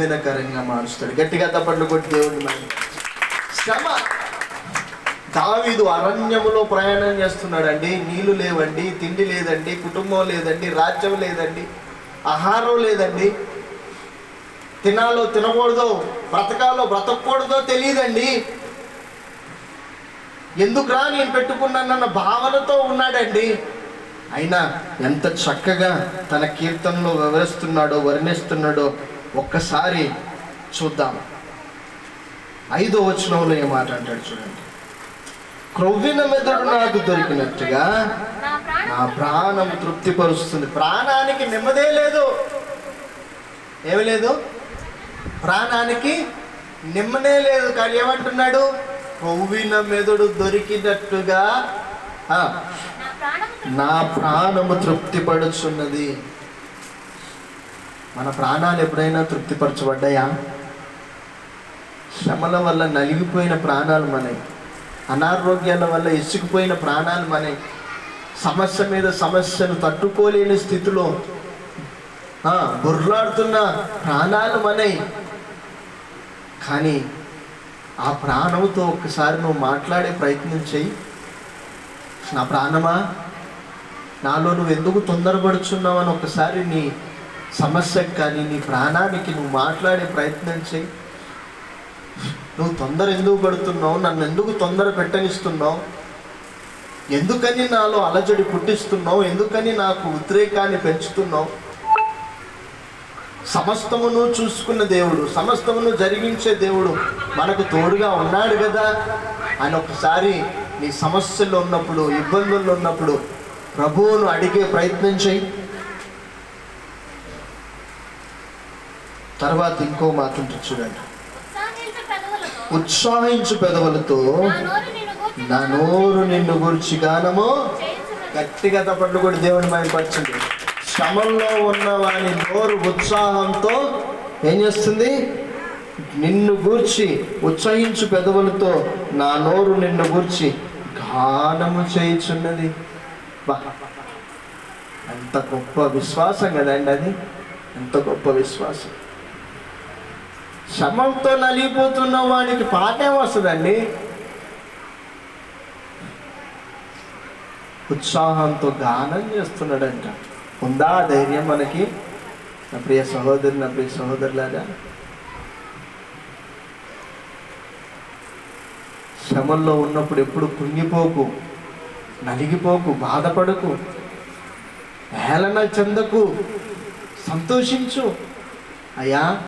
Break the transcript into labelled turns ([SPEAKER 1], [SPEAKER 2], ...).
[SPEAKER 1] దీవెనకరంగా మారుస్తాడు. గట్టిగా తప్పట్లు కొట్టి దేవుడు మరి. శ్రమ. దావీదు అరణ్యములో ప్రయాణం చేస్తున్నాడండి. నీళ్ళు లేవండి తిండి లేదండి కుటుంబం లేదండి రాజ్యం లేదండి ఆహారం లేదండి. తినాలో తినకూడదో బ్రతకాలో బ్రతకూడదో తెలియదండి. ఎందుకురా నేను పెట్టుకున్నానన్న భావనతో ఉన్నాడండి? అయినా ఎంత చక్కగా తన కీర్తనలో వివరిస్తున్నాడో వర్ణిస్తున్నాడో ఒక్కసారి చూద్దాం. ఐదో వచనంలో ఏ మాట అంటాడు చూడండి. క్రొవ్విన మెదడు నాకు దొరికినట్టుగా
[SPEAKER 2] నా ప్రాణం
[SPEAKER 1] తృప్తిపరుస్తుంది. ప్రాణానికి నెమ్మదే లేదు. ఏమి లేదు? ప్రాణానికి నిమ్మనే లేదు. కానీ ఏమంటున్నాడు? కొవ్విన మెదడు దొరికినట్టుగా
[SPEAKER 2] నా
[SPEAKER 1] నా ప్రాణము తృప్తిపడుచున్నది మన ప్రాణాలు ఎప్పుడైనా తృప్తిపరచబడ్డాయా? శ్రమల వల్ల నలిగిపోయిన ప్రాణాలు మనవి. అనారోగ్యాల వల్ల ఇసుకుపోయిన ప్రాణాలు మనవి. సమస్య మీద సమస్యను తట్టుకోలేని స్థితిలో ఆ, బుర్లాడుతున్న ప్రాణాలు మనవి. కానీ ఆ ప్రాణంతో ఒక్కసారి నువ్వు మాట్లాడే ప్రయత్నం చెయ్యి. నా ప్రాణమా? నాలో నువ్వు ఎందుకు తొందరపడుచున్నావు అని ఒకసారి నీ సమస్యకు కానీ నీ ప్రాణానికి నువ్వు మాట్లాడే ప్రయత్నం చేయి. నువ్వు తొందర ఎందుకు పడుతున్నావు? నన్ను ఎందుకు తొందర పెట్టనిస్తున్నావు? ఎందుకని నాలో అలజడి పుట్టిస్తున్నావు? ఎందుకని నాకు ఉద్రేకాన్ని పెంచుతున్నావు? సమస్తమును చూసుకున్న దేవుడు సమస్తమును జరిగించే దేవుడు మనకు తోడుగా ఉన్నాడు కదా? అని ఒకసారి నీ సమస్యల్లో ఉన్నప్పుడు ఇబ్బందుల్లో ఉన్నప్పుడు ప్రభువును అడిగే ప్రయత్నం చేయి. తర్వాత ఇంకో మాట ఉంటుంది చూడండి.
[SPEAKER 2] ఉత్సాహించు పెదవులతో నా నోరు నిన్ను గూర్చి
[SPEAKER 1] గానము. గట్టిగా తప్పట్లు కూడా దేవుని మైపరచండి శ్రమంలో ఉన్న వాని నోరు ఉత్సాహంతో ఏం చేస్తుంది? నిన్ను గూర్చి ఉత్సహించు పెదవులతో నా నోరు నిన్ను గూర్చి గానము చేయుచున్నది. ఎంత గొప్ప విశ్వాసం కదండి అది. ఎంత గొప్ప విశ్వాసం. శ్రమంతో నలిగిపోతున్న వాడికి పాటే వస్తుందండి. ఉత్సాహంతో గానం చేస్తున్నాడంట. ఉందా ధైర్యం మనకి? నా ప్రియ సహోదరు నా ప్రియ సహోదరులాగా శ్రమల్లో ఉన్నప్పుడు ఎప్పుడు కుంగిపోకు నలిగిపోకు బాధపడకు హేళన చెందకు సంతోషించు. అయ్యా.